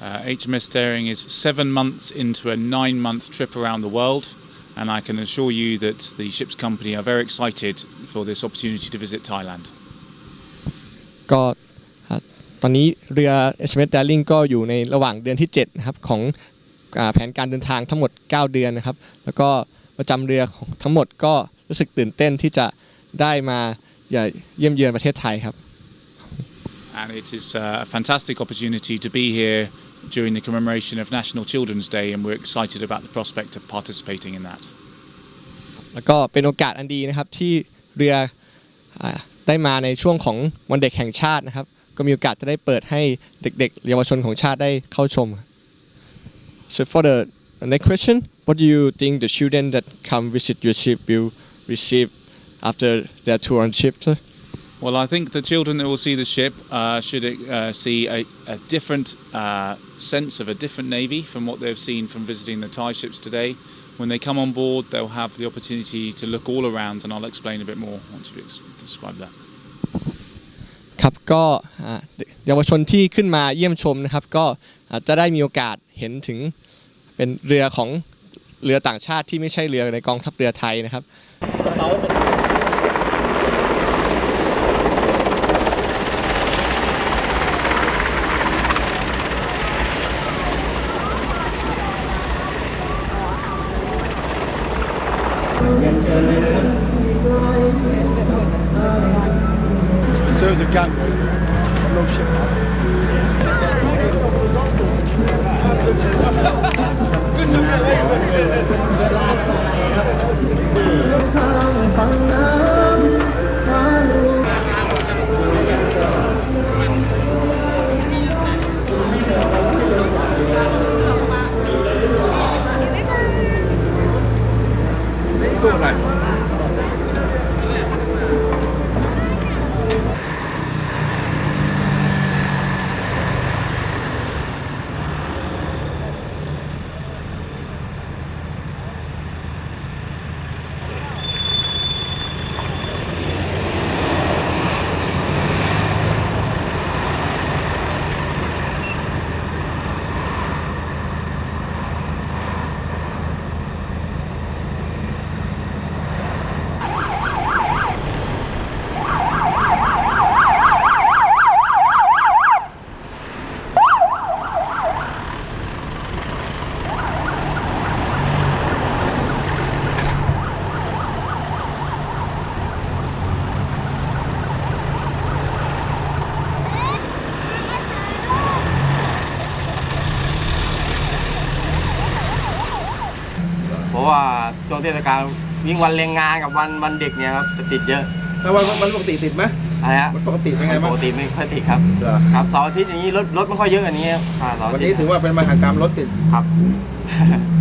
Uh, HMS Daring is seven months into a nine month trip around the world, and I can assure you that the ship's company are very excited for this opportunity to visit Thailand. ก็อ่าตอนนี้เรือ HMS Daring ก็อยู่ในระหว่างเดือนที่ 7 นะครับ ของอาแผนการเดินทางทั้งหมด 9 เดือนนะครับ แล้วก็ประจำเรือของทั้งหมดก็รู้สึกตื่นเต้นที่จะได้มาเยี่ยมเยือนประเทศไทยครับ And it is uh, a fantastic opportunity to be here during the commemoration of National Children's Day, and we're excited about the prospect of participating in that. แล้วก็เป็นโอกาสอันดีนะครับที่เรืออาได้มาในช่วงของวันเด็กแห่งชาตินะครับ ก็มีโอกาสจะได้เปิดให้เด็กๆ เยาวชนของชาติได้เข้าชม So for the next question what do you think the children that come visit your ship will receive after their tour on ship sir? Well, I think the children that will see the ship uh, should uh, see a, a different uh, sense of a different navy from what they've seen from visiting the Thai ships today. When they come on board, they'll have the opportunity to look all around, and I'll explain a bit more once we ex- describe that. ครับก็เยาวชนที่ขึ้นมาเยี่ยมชมนะครับก็จะได้มีโอกาสเห็นถึงเป็นเรือของเรือต่างชาติที่ไม่ใช่เรือในกองทัพเรือไทยนะครับ Gangway, no ship เพราะว่าช่วงเทศกาลวิ่งวันแรงงานกับวันวันเด็กเนี่ยครับจะติดเยอะแล้ววันวันปกติติดไหมอะไรฮะวันปกติเป็นไงบ้างปกติไม่ค่อยติดครับเหรอครับเสาร์อาทิตย์อย่างนี้รถรถไม่ค่อยเยอะอันนี้ครับอ่าเสาร์วัอานทิตนี้ย์ถือว่าเป็นมหากรรมรถติดครับ